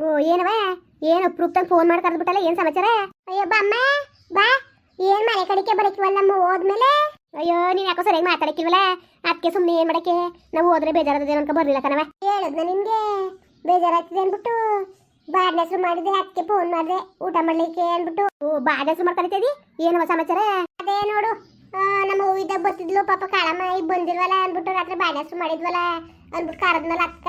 ಓ ಏನವ ಏನು ಅಪ್ರೂಪ್ತಾಗ ಫೋನ್ ಮಾಡಿ ಕರೆದ್ಬಿಟ್ಟಲ್ಲ ಏನು ಸಮಾಚಾರ? ಅಯ್ಯೋ ಬಮ್ಮ ಬಾ. ಏನ್ ಮನೆ ಕಡೆಗೆ ಬರಕಿವಲ್ಲ ನಮ್ಮ ಹೋದ್ಮೇಲೆ? ಅಯ್ಯೋ ನೀನು ಯಾಕೋ ಸರಿಯಾಗಿ ಮಾತಾಡಕ್ಕಿಲ್ವಲ್ಲ? ಅದಕ್ಕೆ ಸುಮ್ಮನೆ ಏನ್ ಮಾಡಕ್ಕೆ? ನಾವು ಹೋದ್ರೆ ಬೇಜಾರದ ಅನ್ಕೊ ಬರ್ಲಿಲ್ಲ ಕಣವ ಹೇಳದ್ನ ನಿನ್ಗೆ? ಬೇಜಾರಾಗ್ತದೆ ಅನ್ಬಿಟ್ಟು. ಬಾಡ್ನ ಹೆಸರು ಮಾಡಿದೆ ಅದಕ್ಕೆ ಫೋನ್ ಮಾಡಿದೆ ಊಟ ಮಾಡ್ಲಿಕ್ಕೆ ಅಂದ್ಬಿಟ್ಟು ಓ ಬಾಡ್ನ ಹೆಸರು ಮಾಡ್ಕೊಳ್ತಿದ್ದಿ ಏನವ ಸಮಾಚಾರ? ಅದೇ ನೋಡು. ನಮ್ಮ ಹೂವಿದ್ದಾಗ ಬರ್ತಿದ್ಲು ಪಾಪ ಕಾಳಮ್ಮ ಈಗ ಬಂದಿಲ್ವಲ್ಲ ಅಂದ್ಬಿಟ್ಟು ರಾತ್ರಿ ಬಾಡ್ನ ಹೆಸರು ಮಾಡಿದ್ವಲ್ಲ. ಅನ್ಬಿಟ್ಟು ಕರೆದ್ಮೇಲೆ ಅಕ್ಕ,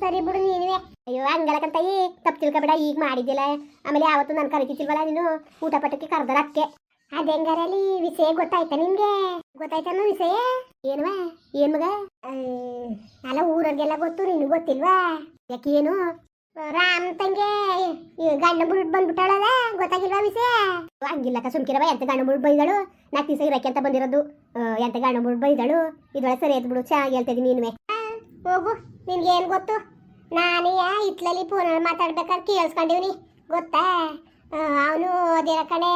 ಸರಿ ಬಿಡು ನೀನುವೆ. ಅಯ್ಯೋ ಹಂಗಲಕಂತಾಯಿ ತಪ್ಪು ತಿಳ್ಕೊಬೇಡ, ಈಗ ಮಾಡಿದ್ದಿಲ್ಲ. ಆಮೇಲೆ ಯಾವತ್ತು ನಾನು ಕರಿತಿಲ್ವಲ್ಲ ನೀನು, ಊಟ ಪಟ್ಟಕ್ಕೆ ಕರ್ದಲ್ಲ ಅಕ್ಕೆ. ಅದೆಂಗಾರಲ್ಲಿ ವಿಷಯ ಗೊತ್ತಾಯ್ತಾ ನಿಮ್ಗೆ? ಗೊತ್ತಾಯ್ತಮ್ಮ ವಿಷಯ? ಏನ್ವಾ, ಏನ್ ಮಗ? ಅಲ್ಲ, ಊರವ್ರಿಗೆಲ್ಲ ಗೊತ್ತು, ನಿನ್ಗೆ ಗೊತ್ತಿಲ್ವಾ? ಯಾಕೇನು ರಾಮ್ ತಂಗೆ, ಈ ಗಂಡ ಬುಡ್ ಬಂದ್ಬಿಟ್ಟಾಳಲ್ಲ, ಗೊತ್ತಾಗಿಲ್ವಾ ವಿಷಯ? ಹಂಗಿಲ್ಲಕ್ಕ ಸುಮ್ಕಿರವ ಎಂತ ಗಂಡ ಬುಡ್ ಬೈದಳು? ನಾಲ್ಕು ದಿವಸ ಇರಕ್ಕೆ ಅಂತ ಬಂದಿರೋದು. ಎಂತ ಗಂಡ ಬುಡ್ ಬೈದಳು? ಇದೊಳಗೆ ಸರಿ ಎದ್ದು ಬಿಡು ಚೆನ್ನಾಗಿ ಹೇಳ್ತಾ ಇದೀನಿ ನೀನುವೆ. ಹೋಗು ನಿನ್ಗೆ ಏನು ಗೊತ್ತು? ನಾನೇ ಇತ್ಲಲ್ಲಿ ಫೋನಲ್ಲಿ ಮಾತಾಡ್ಬೇಕಾದ್ರೆ ಕೇಳಿಸ್ಕೊಂಡಿವ್ನಿ. ಗೊತ್ತಾ? ಅವನು ಅದೇನ ಕಣೆ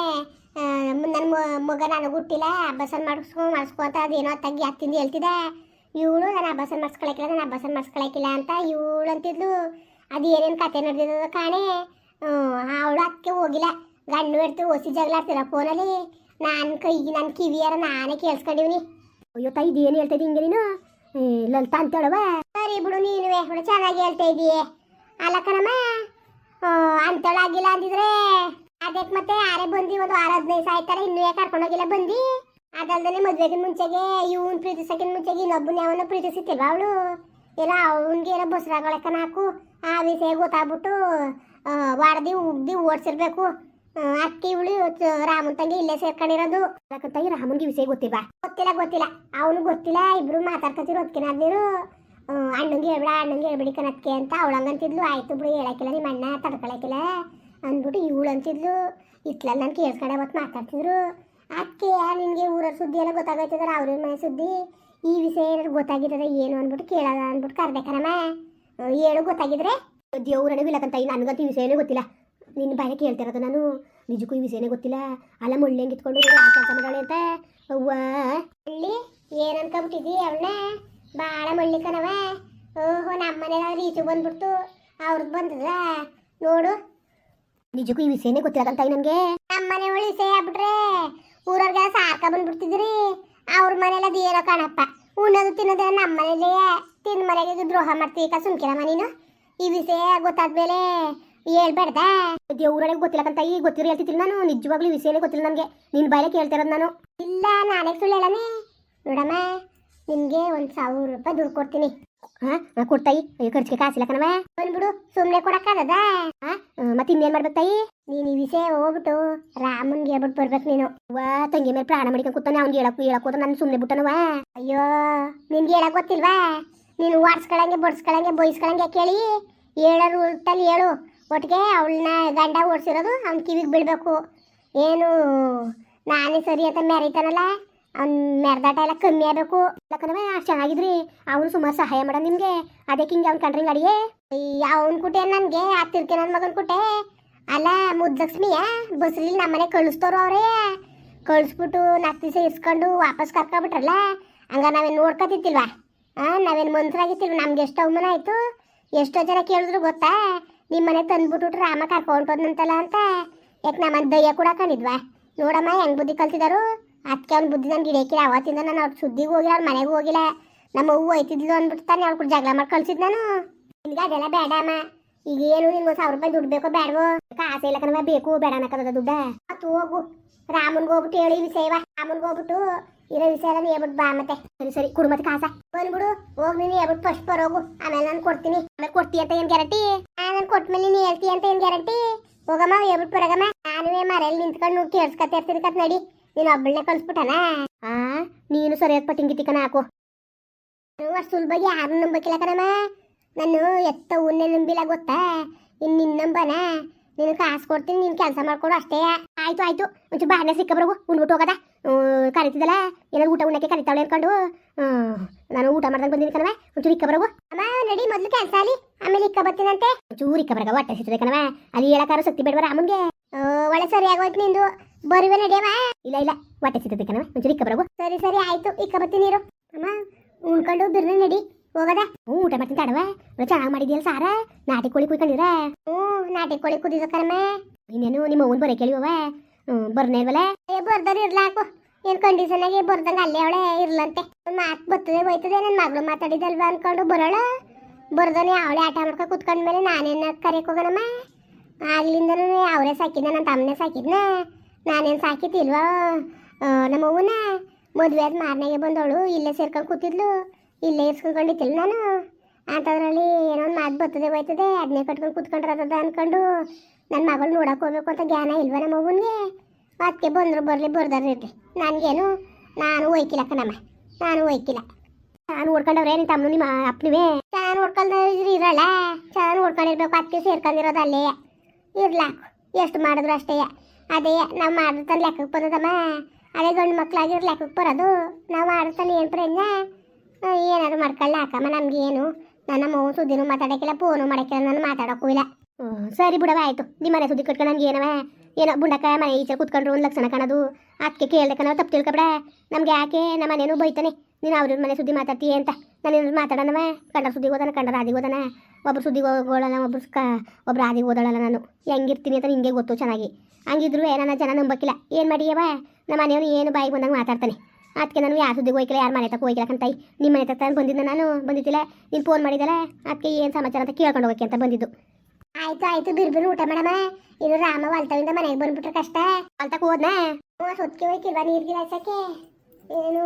ನನ್ನ ಮಗ ನನಗೆ ಹುಟ್ಟಿಲ್ಲ ಬಸನ್ ಮಾಡಿಸ್ಕೊ ಮಾಡಿಸ್ಕೊತ ಅದೇನೋ ತಗ್ಗಿ ಹತ್ತಿಂದ ಹೇಳ್ತಿದ್ದೆ. ಇವಳು ನಾನು ಅಬ್ಬಸನ್ ಮಾಡಿಸ್ಕೊಳಕಿಲ್ಲ ನಾನು ಅಬ್ಬಸನ್ ಮಾಡಿಸ್ಕೊಳಕಿಲ್ಲ ಅಂತ ಇವಳು ಅಂತಿದ್ಲು. ಅದು ಏನೇನು ಕತೆ ನಡೆದಿದ್ದು ಕಾಣೆ? ಅವಳು ಅದಕ್ಕೆ ಹೋಗಿಲ್ಲ. ಗಂಡು ಹಿಡ್ತು ಹೊಸಿ ಜಗಳಾಡ್ತೀರ ಫೋನಲ್ಲಿ. ನಾನು ಕೈಗೆ ನನ್ನ ಕಿವಿಯಾರ ನಾನೇ ಕೇಳಿಸ್ಕೊಂಡಿವ್ನಿ. ಅಯ್ಯೋ ತಾಯಿ, ಇದೇನು ಹೇಳ್ತಾ ಇದ್ದೀನಿ ನೀನು? ಲಲಿತಾ ಅಂತ ಹೇಳವ ಸರಿ ಬಿಡು ನೀನುವೆ, ಬಿಡು, ಚೆನ್ನಾಗಿ ಹೇಳ್ತಾ ಇದೀಯ. ಅಲ್ಲ ಕಣಮ್ಮ ಅಂತೇಳಿ ಆಗಿಲ್ಲ ಅಂದಿದ್ರೆ? ಅದಕ್ಕೆ ಮತ್ತೆ ಯಾರೇ ಬಂದಿ ಒಂದು ವಾರ ಹದಿನೈದು ಆಯ್ತಾರೆ ಇನ್ನೂ ಕರ್ಕೊಂಡೋಗಿಲ್ಲ ಬಂದಿ? ಅದಲ್ದೇ ಮದುವೆಗಿನ ಮುಂಚೆಗೆ, ಇವನ್ ಪ್ರೀತಿಸಕ್ಕಿನ ಮುಂಚೆಗೆ ಇನ್ನೊಬ್ಬನ ಯಾವನ್ನ ಪ್ರೀತಿಸಿತ್ತಿಲ್ವ ಅವಳು? ಇಲ್ಲ ಅವನಿಗೆ ಏನೋ ಬಸ್ರಾಗೊಳಕ ನಾಕು, ಆ ವಿಷಯ ಗೊತ್ತಾಗ್ಬಿಟ್ಟು ವಾಡ್ದಿ ಉಗ್ದಿ ಓಡಿಸಿರ್ಬೇಕು. ಅಕ್ಕಿ ಇವಳು ರಾಮನ್ ತಂಗಿ ಇಲ್ಲೇ ಸೇರ್ಕೊಂಡಿರೋದು. ತಂಗಿ ರಾಮನ್ಗೆ ವಿಷಯ ಗೊತ್ತಿಲ್ವಾ ಗೊತ್ತಿಲ್ಲ ಗೊತ್ತಿಲ್ಲ. ಅವನು ಗೊತ್ತಿಲ್ಲ, ಇಬ್ರು ಮಾತಾಡ್ಕೊತಿರೋ ಅದಕ್ಕೆ ನೀರು ಅಣ್ಣಂಗೆ ಹೇಳ್ಬೇಡ, ಅಣ್ಣಂಗೆ ಹೇಳ್ಬಿಡಿ ಕಣಕ್ಕೆ ಅಂತ ಅವಳಂಗಂತಿದ್ಲು ಆಯ್ತು ಬಿಡು, ಹೇಳಕ್ಕಿಲ್ಲ, ನಿಮ್ಮ ಅಣ್ಣ ತಡ್ಕೊಳಕಿಲ್ಲ ಅಂದ್ಬಿಟ್ಟು ಇವಳು ಅಂತಿದ್ಲು. ಇತ್ಲಲ್ಲಿ ನಾನು ಕೇಳ್ಸ್ಕೊಂಡೆ ಮತ್ತೆ ಮಾತಾಡ್ತಿದ್ರು. ಅದಕ್ಕೆ ನಿನಗೆ ಊರ ಸುದ್ದಿ ಎಲ್ಲ ಗೊತ್ತಾಗೋಯ್ತದಾರ ಅವ್ರ ಮನೆ ಸುದ್ದಿ? ಈ ವಿಷಯ ಏನಾದ್ರು ಗೊತ್ತಾಗಿದ್ರ ಏನು ಅಂದ್ಬಿಟ್ಟು ಕೇಳೋದ ಅಂದ್ಬಿಟ್ಟು ಕರ್ಬೇಕನಮ್ಮ ಹೇಳು ಗೊತ್ತಾಗಿದ್ರೆ? ದೇವ್ರನಿಗೂ ಬಿಲ್ಲಕಂತ ನನಗಂತೂ ವಿಷಯನೇ ಗೊತ್ತಿಲ್ಲ. ನಿನ್ನ ಬಾಯ ಕೇಳ್ತಿರೋದು ನಾನು. ನಿಜಕ್ಕೂ ಈ ವಿಷಯನೇ ಗೊತ್ತಿಲ್ಲ. ಅಲ್ಲ, ಮುಳ್ಳಿ ಹೆಂಗೆ ಇತ್ಕೊಂಡು ಕೆಲಸ ಅಂತ. ಅವ್ವ. ಮುಳ್ಳಿ, ಏನು ಅನ್ಕೊಂಬಿಟ್ಟಿದ್ದಿ ಅವಳನ್ನ? ಭಾಳ ಮುಳ್ಳಿ ಕಣವ ಓಹೋ ನಮ್ಮ ಮನೆಯಾಗ ರೀಚು ಬಂದ್ಬಿಡ್ತು. ಅವ್ರದ್ದು ಬಂದದ. ನೋಡು. ನಿಜಕ್ಕೂ ಈ ವಿಷಯನೇ ಗೊತ್ತಿಲ್ಲ ತಾಯಿ ನನಗೆ. ನಮ್ಮ ಮನೆ ಒಳಗೆ ವಿಷಯ ಆಗ್ಬಿಟ್ರೆ ಊರವ್ರಿಗೆಲ್ಲ ಸಾಕ ಬಂದ್ಬಿಡ್ತಿದ್ರಿ. ಅವ್ರ ಮನೇಲಿ ಅದು ಏನೋ ಕಾಣಪ್ಪ. ಉಣ್ಣೋದು ತಿನ್ನೋದು ನಮ್ಮ ಮನೇಲಿ ತಿನ್ನ ಮನೆಗೆ ದ್ರೋಹ ಮಾಡ್ತೀವಿ ಸುಮ್ಕಿರಮ್ಮ ನೀನು? ಈ ವಿಷಯ ಗೊತ್ತಾದ್ಮೇಲೆ ಹೇಳ್ಬೇಡ್ದ? ದೇವ್ರೊಳಗೆ ಗೊತ್ತಿಲ್ಲ ಈಗ ಗೊತ್ತಿರೋ ಹೇಳ್ತಿದ್ದಿಲ್ಲ ನಾನು. ನಿಜವಾಗ್ಲೂ ವಿಷಯನೇ ಗೊತ್ತಿಲ್ಲ ನನಗೆ. ನಿನ್ ಬಾಯಿಲೆ ಕೇಳ್ತಿರೋದು ನಾನು. ಇಲ್ಲ, ನಾನೇ ಸುಳ್ಳು ಹೇಳನೆ ನೋಡಮ್ಮ ನಿಮ್ಗೆ ಒಂದ್ ಸಾವಿರ ರೂಪಾಯಿ ದುಡ್ಡು ಕೊಡ್ತೀನಿ. ಹಾ ಕೊಡ್ತಾಯಿ ಖರ್ಚಿಗೆ ಕಾಸಿಲ್ಲ ಕಣವ ಬಂದ್ಬಿಡು ಸುಮ್ಮನೆ ಕೊಡಕ್ಕಾಗದ ಮತ್ತೆ ಇನ್ನೇನ್ ಮಾಡ್ಬೇಕಾಯಿ ನೀನ್ ಈ ವಿಷಯ ಹೋಗ್ಬಿಟ್ಟು ರಾಮನ್ಗೆ ಹೇಳ್ಬಿಟ್ಟು ಬರ್ಬೇಕು ನೀನು. ವಾ ತಂಗಿ ಮೇಲೆ ಪ್ರಾಣ ಮಾಡಿಕ ಕೂತಾನೆ, ಅವ್ನಿಗೆ ಹೇಳಕ್ ಹೇಳಕ್ ಹೋದ್ರೆ ನಾನು ಸುಮ್ಮನೆ ಬಿಟ್ಟನವ ಅಯ್ಯೋ, ನಿನ್ಗೆ ಹೇಳಕ್ ಗೊತ್ತಿಲ್ವಾ? ನೀನು ವಾಡ್ಸ್ಕೊಳಂಗೆ ಬಡ್ಸ್ಕೊಳಂಗೆ ಬೈಸ್ಕೊಳಂಗೆ ಕೇಳಿ. ಹೇಳೋ ಉಲ್ಟಲ್ಲಿ ಹೇಳು. ಒಟ್ಟಿಗೆ ಅವಳನ್ನ ಗಂಡ ಓಡಿಸಿರೋದು ಅವ್ನ ಕಿವಿಗೆ ಬಿಡಬೇಕು ಏನು, ನಾನೇ ಸರಿ ಅಂತ ಮೆರೀತಾನಲ್ಲ, ಅವ್ನ ಮೆರೆದಾಟ ಎಲ್ಲ ಕಮ್ಮಿ ಆಗಬೇಕು. ಯಾಕಂದ್ರೆ ಅಷ್ಟು ಚೆನ್ನಾಗಿದ್ರಿ. ಅವನು ಸುಮಾರು ಸಹಾಯ ಮಾಡ ನಿಮಗೆ. ಅದಕ್ಕೆ ಹಿಂಗೆ ಅವ್ನು ಕಂಡ್ರಿ ಅಡಿಗೆ. ಅವನ್ ಕುಟೆ ನನಗೆ, ಆ ತಿರ್ಕೆ ನನ್ನ ಮಗನ ಕುಟೆ. ಅಲ್ಲ ಮುದ್ದಲಕ್ಷ್ಮಿಯ ಬಸ್ರಿಲಿ ನಮ್ಮನೆ ಕಳಿಸ್ತವ್ರು ಅವರೇ. ಕಳಿಸ್ಬಿಟ್ಟು ನಾಲ್ಕು ದಿವಸ ಇಸ್ಕೊಂಡು ವಾಪಸ್ ಕರ್ಕೊಬಿಟ್ರಲ್ಲ ಹಂಗ ನಾವೇನು ನೋಡ್ಕೊತಿತ್ತಿಲ್ವಾ ಹಾಂ ನಾವೇನು ಮನ್ಸರಾಗಿತ್ತಿಲ್ವ ನಮ್ಗೆ ಎಷ್ಟು ಅವಮಾನ ಆಯಿತು. ಎಷ್ಟೋ ಜನ ಕೇಳಿದ್ರು ಗೊತ್ತಾ? ನಿಮ್ಮ ಮನೆ ತಂದ್ಬಿಟ್ಟು ರಾಮ ಬಂದಂತಲ್ಲ ಅಂತ? ಯಾಕೆ ನಮ್ಮನ್ನ ದಯ್ಯ ಕೂಡ ಕಂಡಿದ್ವಾ ನೋಡಮ್ಮ ಹೆಂಗ್ ಬುದ್ಧಿ ಕಲ್ತಿದಾರು? ಅದಕ್ಕೆ ಅವ್ನ ಬುದ್ಧಿ ನನ್ಗೆ ಹಿಡಿಯಕ್ಕಿಲ್ಲ ಅವತ್ತಿಂದ ನಾನು ಅವ್ರ ಸುದ್ದಿಗೆ ಹೋಗಿಲ್ಲ, ಅವ್ರ ಮನೆಗೆ ಹೋಗಿಲ್ಲ. ನಮ್ಮ ಹೂವು ಐತಿದ್ಲು ಅಂದ್ಬಿಟ್ಟು ತಾನೆ ಕೂಡ ಜಗಳ ಮಾಡಿ ಕಳ್ಸಿದ್ ನಾನು. ನಿನ್ಗೆ ಅದೆಲ್ಲ ಬೇಡ ಅಮ್ಮ. ಈಗ ಏನು ನಿನ್ಗೆ ಸಾವಿರ ರೂಪಾಯಿ ದುಡ್ಡು ಬೇಕೋ ಬೇಡವೋ? ಆಸೆ ಇಲ್ಲ ಕಣವ ಬೇಕು ಬೇಡ ದುಡ್ಡ. ಮತ್ತು ಹೋಗು. ರಾಮನ್ಗೆ ಹೋಗ್ಬಿಟ್ಟು ಹೇಳಿ ವಿಷಯವ ರಾಮನ್ಗೆ ಹೋಗ್ಬಿಟ್ಟು ಇರೋ ವಿಷಯ ಎಲ್ಲ ಹೇಳ್ಬಿಟ್ಟು ಬಾ ಮತ್ತೆ. ಸರಿ ಸರಿ, ಕುಡು ಮತ್ತೆ ಕಾಸ. ಬಂದ್ಬಿಡು ಹೋಗಿ ನೀನು ಹೇಳ್ಬಿಟ್ಟು ಫಸ್ಟ್ ಬರೋಗು ಆಮೇಲೆ ನಾನು ಕೊಡ್ತೀನಿ. ಆಮೇಲೆ ಕೊಡ್ತೀಯ ಅಂತ ಏನು ಗ್ಯಾರಂಟಿ ನಾನು ಕೊಟ್ಮೇಲೆ ನೀನು ಹೇಳ್ತೀಯ ಅಂತ ಏನು ಗ್ಯಾರಂಟಿ ಹೋಗಮ್ಮ ಹೇಳ್ಬಿಟ್ಟು ಬರಗಮ್ಮ. ನಾನುವೇ ಮರೆಯಲ್ಲಿ ನಿಂತ್ಕೊಂಡು ಕೇಳಿಸ್ಕೊತಾ ಇರ್ತೀನಿ ಕತ್ ನಡಿ. ನೀನು ಒಬ್ಬಳನ್ನೇ ಕಳ್ಸ್ಬಿಟ್ಟನ? ಆ, ನೀನು ಸರಿಯಾದ ಪಟ್ಟಿಂಗಿತಿಕನ ಹಾಕು. ನಾನು ಅಷ್ಟು ಸುಲಭವಾಗಿ ಯಾರನ್ನು ನಂಬಕ್ಕಿಲ್ಲ ಕಣಮ್ಮ. ನಾನು ಎತ್ತ ಉನ್ನೆ ನಂಬಿಲ್ಲ ಗೊತ್ತಾ? ಇನ್ನು ನಿನ್ನ ನಂಬನ? ನೀನು ಕಾಸು ಕೊಡ್ತೀನಿ, ನೀನು ಕೆಲಸ ಮಾಡ್ಕೊಡು ಅಷ್ಟೇ. ಆಯ್ತು ಆಯ್ತು. ಒಂಚೂರು ಬಾಣೆ ಸಿಕ್ಕಬ್ರವು ಉಂಡ್ಬಿಟ್ಟು ಹೋಗದ? ಕರಿತಿದ್ದಲ್ಲ? ಏನಾದ್ರು ಊಟ ಉಣ್ಣಕ್ಕೆ ಕರಿತಾವಳೆ ಅನ್ಕೊಂಡು ನಾನು ಊಟ ಮಾಡ್ದಂಗೆ ಬಂದಿನಿ ಕಣವ ಒಂಚೂರು ಇಕ್ಕಬ್ರವು ಅಮ್ಮ, ನಡಿ, ಮೊದಲು ಕೆಲಸ ಆಮೇಲೆ ಇಕ್ಕ ಬರ್ತೀನಂತೆ ಒಂಚೂರು ಇಕ್ಕಬ್ರಗ ಹೊಟ್ಟೆ ಸಿಗ್ತದೆ ಕಣವ ಅಲ್ಲಿ ಹೇಳಕ್ಕಾರ ಶಕ್ತಿ ಬೇಡವ ರಾಮನ್ಗೆ? ಒಳ್ಳೆ ಸರಿ ಆಗೋಯ್ತು ನಿಂದು. ಬರುವೆ ನಡೆಯವ ಇಲ್ಲ ಇಲ್ಲ, ಹೊಟ್ಟೆ ಸಿಗ್ತದೆ ಕಣವ ಒಂಚೂರು ಇಕ್ಕ ಬರಗು ಸರಿ ಸರಿ, ಆಯ್ತು. ಇಕ್ಕ ಬರ್ತೀನಿ ಅಮ್ಮ, ಉಣ್ಕೊಂಡು ಬಿರ್ನೆ ನಡಿ. ಹೋಗದ? ಹ್ಞೂ, ಊಟ ಮಾಡ್ತೀನಿ ತಡವ ಚೆನ್ನಾಗಿ ಮಾಡಿದ್ಯಲ್ಲ ಸಾರ? ನಾಟಿ ಕೋಳಿ ಕುಯ್ಕೊಂಡಿರ ಹ್ಞೂ, ನಾಟಿ ಕೋಳಿ ಕುದಿದ ಕರ್ಮೆ ಇನ್ನೇನು, ನಿಮ್ಮ ಅವ್ವನ್ ಕೇಳಿವವ ಹ್ಞೂ, ಬರ್ನೇ ಇಲ್ವಲ್ಲ ಏ ಬರ್ದಾರ ಇರ್ಲಾಕು ಏನ್ ಕಂಡೀಷನ್ ಆಗಿ ಬರ್ದಂಗ ಅಲ್ಲೇ ಅವಳೆ ಇರ್ಲಂತೆ. ಮಾತು ಬರ್ತದೆ ಹೋಯ್ತದೆ ನನ್ನ ಮಗಳು ಮಾತಾಡಿದಲ್ವಾ ಅನ್ಕೊಂಡು ಬರೋಳ. ಬರ್ದಾನೆ ಅವಳೆ ಆಟ ಮಾಡ್ಕೊ ಕುತ್ಕೊಂಡ್ಮೇಲೆ ನಾನೇನ ಕರೆಯಕ್ ಹೋಗೋಣಮ್ಮ ಆಗ್ಲಿಂದನೂ ಅವರೇ ಸಾಕಿದ್ನ ನನ್ನ ತಮ್ಮನೇ ಸಾಕಿದ್ನ. ನಾನೇನು ಸಾಕಿತಿಲ್ವಾ ನಮ್ಮ ಅವ್ವನ ಮದುವೆ ಆದ ಮಾರನೆಗೆ ಬಂದವಳು, ಇಲ್ಲೇ ಸೇರ್ಕೊಂಡು ಕೂತಿದ್ಲು. ಇಲ್ಲೇ ಇರ್ಸ್ಕೊಂಡಿತ್ತಿಲ್ಲ ನಾನು. ಅಂಥದ್ರಲ್ಲಿ ಏನೋ ಒಂದು ಮಾತು ಬರ್ತದೆ ಹೋಯ್ತದೆ ಅದನ್ನೇ ಕಟ್ಕೊಂಡು ಕೂತ್ಕೊಂಡ್ರದ ಅನ್ಕೊಂಡು ನನ್ನ ಮಗಳು ನೋಡಕ್ಕೆ ಹೋಗ್ಬೇಕು ಅಂತ ಜ್ಞಾನ ಇಲ್ವಾ ನಮ್ಮ ಅವ್ವನಿಗೆ? ಅದಕ್ಕೆ ಬಂದರು ಬರಲಿ ಬರ್ದಾರ ಇರಲಿ. ನನಗೇನು, ನಾನು ಒಯ್ಕಿಲ್ಲ ಕಣಮ್ಮ, ನಾನು ಹೋಯ್ಕಿಲ್ಲ ನಾನು ಓಡ್ಕೊಂಡವ್ರೆ ನಿನ್ನ ತಮ್ಮನು ನಿಮ್ಮ ಅಪ್ಪನಿವೆ? ನಾನು ನೋಡ್ಕೊಂಡ್ರೆ ಇರಲ್ಲ. ಚೆನ್ನಾಗಿ ಓಡ್ಕೊಂಡಿರ್ಬೇಕು ಅದಕ್ಕೆ ಸೇರ್ಕೊಂಡಿರೋದು ಅಲ್ಲೇ ಇರ್ಲಾಕು ಎಷ್ಟು ಮಾಡಿದ್ರು ಅಷ್ಟೇ. ಅದೇ, ನಾವು ಮಾಡಿದ್ರೆ ಲೆಕ್ಕಕ್ಕೆ ಬರೋದಮ್ಮ ಅದೇ ಗಂಡು ಮಕ್ಕಳಾಗಿರೋ ಲೆಕ್ಕಕ್ಕೆ ಬರೋದು. ನಾವು ಮಾಡಿದ್ರೆ ಏನು ಪ್ರಜ್ಞ? ಏನಾದ್ರು ಮಾಡ್ಕೊಳ್ಳ ಅಕ್ಕಮ್ಮ ಏನು? ನನ್ನ ಮಗು ಸುದ್ದಿನೂ ಮಾತಾಡೋಕ್ಕಿಲ್ಲ ಫೋನು ಮಾಡೋಕ್ಕಿಲ್ಲ ನಾನು ಮಾತಾಡೋಕ್ಕೂ ಇಲ್ಲ. ಸರಿ ಬಿಡವ ಆಯ್ತು. ನಿಮ್ಮ ಮನೆ ಸುದ್ದಿ ಕಟ್ಕೊಂಡು ನಮ್ಗೆ ಏನವ? ಏನೋ ಬುಂಡಕ್ಕ ಮನೆ ಈಚೆ ಕುತ್ಕೊಂಡ್ರು, ಒಂದು ಲಕ್ಷಣ ಕಾಣೋದು. ಅದಕ್ಕೆ ಕೇಳ್ದೆ ಕಣ, ತಪ್ಪು ತಿಳ್ಕೊಬೇಡ. ನಮ್ಗೆ ಯಾಕೆ? ನಮ್ಮ ಮನೇನು ಬೈತಾನೆ. ನೀನು ಅವ್ರ ಮನೆ ಸುದ್ದಿ ಮಾತಾಡ್ತೀಯ ಅಂತ. ನಾನು ಏನಾದ್ರು ಮಾತಾಡೋಣವ? ಕಂಡ ಸುದ್ದಿಗೆ ಹೋದಾನ ಕಂಡ ಆದಿಗೆ ಹೋದಾನ? ಒಬ್ರು ಸುದ್ದಿ ಹೋಗೋಳಲ್ಲ, ಒಬ್ರು ಕ, ಒಬ್ರು ರಾದಿಗೆ ಓದೋಳಲ್ಲ ನಾನು. ಹೆಂಗಿರ್ತೀನಿ ಅಂತ ನಿಂಗೆ ಗೊತ್ತು ಚೆನ್ನಾಗಿ. ಹಂಗಿದ್ರು ನನ್ನ ಜನ ನಂಬಕ್ಕಿಲ್ಲ. ಏನು ಮಾಡಿಯವ ನಮ್ಮ ಮನೆಯವನು ಏನು ಬಾಯಿಗೆ ಬಂದಂಗೆ ಮಾತಾಡ್ತಾನೆ. ಅದಕ್ಕೆ ನಾನು ಯಾರು ಸುದ್ದಿಗೆ ಹೋಯ್ಕಿಲ್ಲ ಯಾರು ಮನೆ ತಕ್ಕ ಹೋಗಿಲ್ಲ ಕಂತಾಯಿ ನಿಮ್ಮ ಮನೆ ತಕ್ಕ ಬಂದಿದ್ದೆ ನಾನು ಬಂದಿದ್ದಿಲ್ಲ ನೀನು ಫೋನ್ ಮಾಡಿದ್ದಲ್ಲ ಅದಕ್ಕೆ ಏನು ಸಮಾಚಾರ ಅಂತ ಕೇಳ್ಕೊಂಡು ಹೋಗಕ್ಕೆ ಅಂತ ಬಂದಿದ್ದು. ಆಯ್ತು ಆಯ್ತು ಬಿರ್ಬಿರು ಊಟ ಮಾಡಮ್ಮ. ಇದು ರಾಮ ಹೊಲ್ತವಿಂದ ಮನೆಗೆ ಬಂದ್ಬಿಟ್ರೆ ಕಷ್ಟ. ಅಲ್ತ ಹೋದ್ನಾ? ಹ್ಞೂ ಸೊತ್ತಿಗೆ ನೀರು ನೀರ್ಗೆ ಹಾಯ್ಸಕ್ಕೆ ಏನು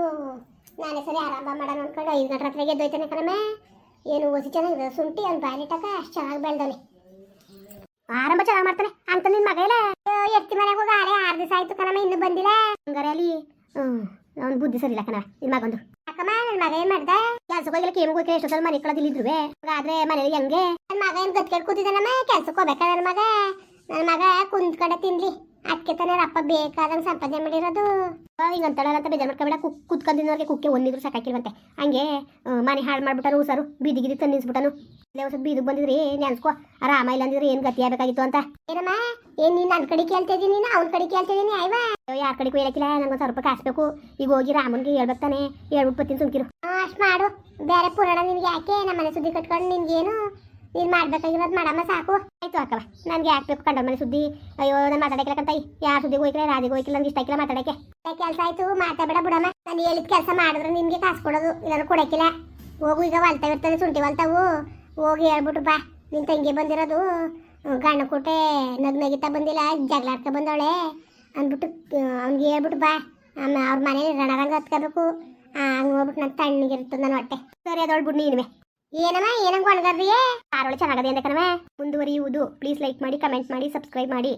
ನಾನೇ ಸರಿ ಆರಾಮ ಮಾಡೋಣ ಅನ್ಕೊಂಡು ಐದು ಗಂಟೆ ಹತ್ರ ಗೆದ್ದೋಯ್ತಾನೆ ಕಣಮ್ಮ. ಏನು ಓಸಿ ಚೆನ್ನಾಗಿದೆ ಸುಂಟಿ ಅವ್ನು ಬಾಲಿಟಕ ಅಷ್ಟು ಚೆನ್ನಾಗಿ ಬೆಳ್ದವನೆ. ಆರಂಭ ಚೆನ್ನಾಗಿ ಮಾಡ್ತಾನೆ ಅಂತ ನಿನ್ನ ಮಗ ಇಲ್ಲ? ಎತ್ತಿ ಮನೆಗೆ ಹೋಗಿ ಆರೇ ಆರು ದಿವಸ ಆಯ್ತು ಕಣಮ್ಮ ಇನ್ನೂ ಬಂದಿಲ್ಲ. ಹಂಗಾರೆ ಅಲ್ಲಿ ಹ್ಞೂ ಅವ್ನು ಬುದ್ಧಿ ಸರಿ ಇಲ್ಲ ಕಣ ನಿನ್ನ ಮಗಂದು ಅಕ್ಕಮ್ಮ ನನ್ನ ಮಗ ಏನ್ ಮಾಡ್ದ? ಕೆಲ್ಸಕ್ಕೆ ಹೋಗಿಲ್ಲ ಕೇಮ್ ಹೋಗಿ ಎಷ್ಟೊತ್ತಲ್ಲಿ ಮನೆ ಕಳದಿಲ್ಲ ಇದ್ರುವೆ. ಆದ್ರೆ ಮನೇಲಿ ಹೆಂಗೆ? ನನ್ನ ಮಗ ಏನ್ ಗಟ್ಟಿ ಕೂತಿದ್ದಾನಮ್ಮ? ಕೆಲ್ಸಕ್ಕೆ ಹೋಗ್ಬೇಕ ನನ್ನ ಮಗ? ನನ್ನ ಮಗ ಕುಂತ್ಕಡೆ ತಿನ್ಲಿ. ಅದಕ್ಕೆ ತಾನೇ ಅಪ್ಪ ಬೇಕಾದಂಗೆ ಸಂಪಾದನೆ ಮಾಡಿರೋದು. ಹಿಂಗಂತಳಲ್ಲ ಅಂತ ಬೇಜಾರು ಮಾಡ್ಕೊಬೇಡ ಕುಕ್ ಕುತ್ಕೊಂಡಿದ್ದವ್ರಿಗೆ ಕುಕ್ಕೆ ಒಂದಿದ್ರು ಸಾಕಾಕಿಲ್ವಂತೆ ಹಂಗೆ ಮನೆ ಹಾಳು ಮಾಡ್ಬಿಟ್ಟಾರು ಉಸಾರು ಬೀದಿ ಗಿದಿ ತಂದು ನಿಲ್ಸ್ಬಿಟ್ಟನು ಇಲ್ಲೇ ಹೊಸ ಬೀದಿಗೆ ಬಂದಿದ್ರಿ ನೆನ್ಸ್ಕೋ ಆರಾಮ ಇಲ್ಲ ಅಂದಿದ್ರೆ ಏನು ಗತಿ ಆಗ್ಬೇಕಾಗಿತ್ತು ಅಂತ. ಏನಮ್ಮ? ಏನ್ ನೀನು ನನ್ನ ಕಡೆ ಕೇಳ್ತಾ ಇದೀನಿ ನೀನು? ಅವ್ನ ಕಡೆ ಕೇಳ್ತಾ ಇದೀನಿ ಆಯ್ವಾ ಯಾರ ಕಡೆಗೂ ಹೇಳಕ್ಕಿಲ್ಲ. ನಂಗೆ ಒಂದು ಸ್ವಲ್ಪ ಕಾಸ್ಬೇಕು ಈಗ ಹೋಗಿ ರಾಮನ್ಗೆ ಹೇಳ್ಬೇಕು ತಾನೆ. ಹೇಳ್ಬಿಟ್ಟು ಬರ್ತೀನಿ ಸುಮ್ಕಿರು. ಅಷ್ಟು ಮಾಡು. ಬೇರೆ ಪುರಾಣ ನಿನ್ಗೆ ಯಾಕೆ? ನಮ್ಮ ಮನೆ ಸುದ್ದಿ ಕಟ್ಕೊಂಡು ನಿನ್ಗೇನು? ನೀನು ಮಾಡ್ಬೇಕಾಗಿರೋದು ಮಾಡಮ್ಮ, ಸಾಕು. ಆಯ್ತು ಅಕ್ಕವ, ನನಗೆ ಯಾಕೆ ಬೇಕು ಕಂಡ ಸುದ್ದಿ? ಅಯ್ಯೋ, ನಾನು ಮಾತಾಡಕ್ಕೆ ಕಂತ ಯಾರ ಸುದ್ದಿ ಹೋಯ್ಕಿಲ್ಲ ರಾಜಿಗೆ ಹೋಯ್ಕಿಲ್ಲ ನಂಗೆ ಇಷ್ಟ ಆಗಿಲ್ಲ ಮಾತಾಡಕ್ಕೆ. ಕೆಲಸ ಆಯ್ತು ಮಾತಾಡಬೇಡ ಬಿಡಮ್ಮ. ನಾನು ಹೇಳಿದ ಕೆಲಸ ಮಾಡಿದ್ರೆ ನಿಮಗೆ ಕಾಸು ಕೊಡೋದು ಇಲ್ಲಾರು ಕೊಡಕ್ಕಿಲ್ಲ. ಹೋಗು, ಈಗ ಹೊಲ್ತಾವ್ ಇರ್ತಾನೆ ಸುಂಟಿ ಹೊಲ್ತಾವು ಹೋಗಿ ಹೇಳ್ಬಿಟ್ಟು ಬಾ. ನಿನ್ ತಂಗಿ ಬಂದಿರೋದು ಕೂಟೆ ನಗ್ ನಗಿತಾ ಬಂದಿಲ್ಲ ಜಗಳಾಡ್ಕ ಬಂದವಳೆ. ಅಂದ್ಬಿಟ್ಟು ಅವ್ನಿಗೆ ಹೇಳ್ಬಿಟ್ಟು ಬಾ. ಅಮ್ಮ ಅವ್ರ ಮನೇಲಿ ರಣರಂಗ ಹತ್ಕೋಬೇಕು. ಹಂಗೆ ಹೋಗ್ಬಿಟ್ಟು ನನ್ನ ತಣ್ಣಗಿರ್ತದೆ ನನ್ನ ಹೊಟ್ಟೆ. ಸರಿ ಅದೊಳ್ಬಿಟ್ಟು ನೀನುವೆ ಏನಮ್ಮ, ಏನಂಗ್ ಒಣಗರ್ರಿ ಆರೋಳು ಚೆನ್ನಾಗದೆ ಅಂತ ಕಣವೆ ಮುಂದುವರಿಯುವುದು. ಪ್ಲೀಸ್ ಲೈಕ್ ಮಾಡಿ ಕಮೆಂಟ್ ಮಾಡಿ ಸಬ್ಸ್ಕ್ರೈಬ್ ಮಾಡಿ.